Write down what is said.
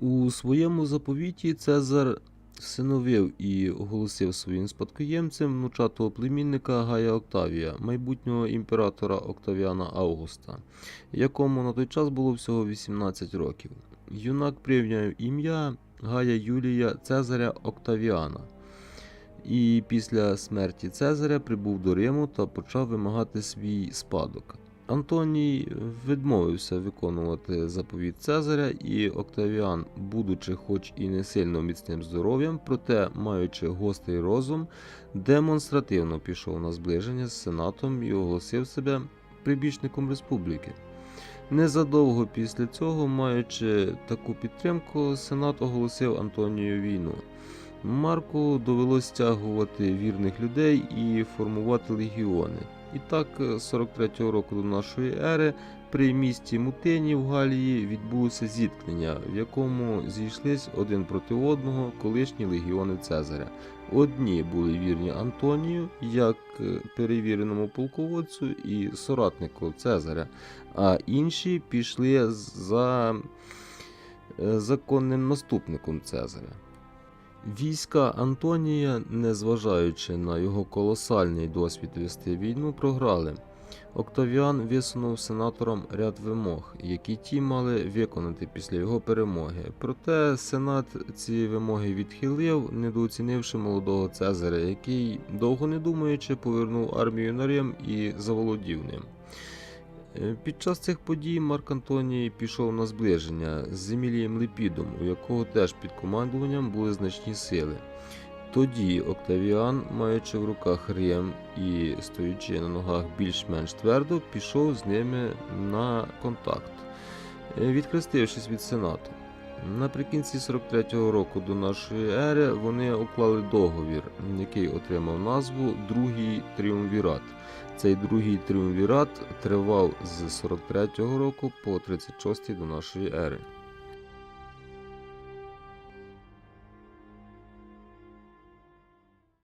У своєму заповіті Цезар всиновив і оголосив своїм спадкоємцем внучатого племінника Гая Октавія, майбутнього імператора Октавіана Августа, якому на той час було всього 18 років. Юнак прийняв ім'я Гая Юлія Цезаря Октавіана. І після смерті Цезаря прибув до Риму та почав вимагати свій спадок. Антоній відмовився виконувати заповіт Цезаря, і Октавіан, будучи хоч і не сильно міцним здоров'ям, проте маючи гострий розум, демонстративно пішов на зближення з сенатом і оголосив себе прибічником республіки. Незадовго після цього, маючи таку підтримку, сенат оголосив Антонію війну. Марку довелось стягувати вірних людей і формувати легіони. І так, е, 43-го року до нашої ери при місті Мутині в Галії відбулося зіткнення, в якому зійшлись один проти одного колишні легіони Цезаря. Одні були вірні Антонію, як е, перевіреному полководцю і соратнику Цезаря, а інші пішли за е, законним наступником Цезаря. Війська Антонія, незважаючи на його колосальний досвід вести війну, програли. Октавіан висунув сенаторам ряд вимог, які ті мали виконати після його перемоги. Проте сенат ці вимоги відхилив, недооцінивши молодого Цезаря, який, довго не думаючи, повернув армію на Рим і заволодів ним. Е, Під час цих подій Марк Антоній пішов на зближення з Емілієм Лепідом, у якого теж під командуванням були значні сили. Тоді Октавіан, маючи в руках Рим і стоючи на ногах більш-менш твердо, пішов з ними на контакт, відкрестившись відхрестившись від сенату. Наприкінці 43-го року до нашої ери вони уклали договір, який отримав назву Другий Тріумвірат. Цей другий тріумвірат тривав з 43-го року по 36-й до нашої ери.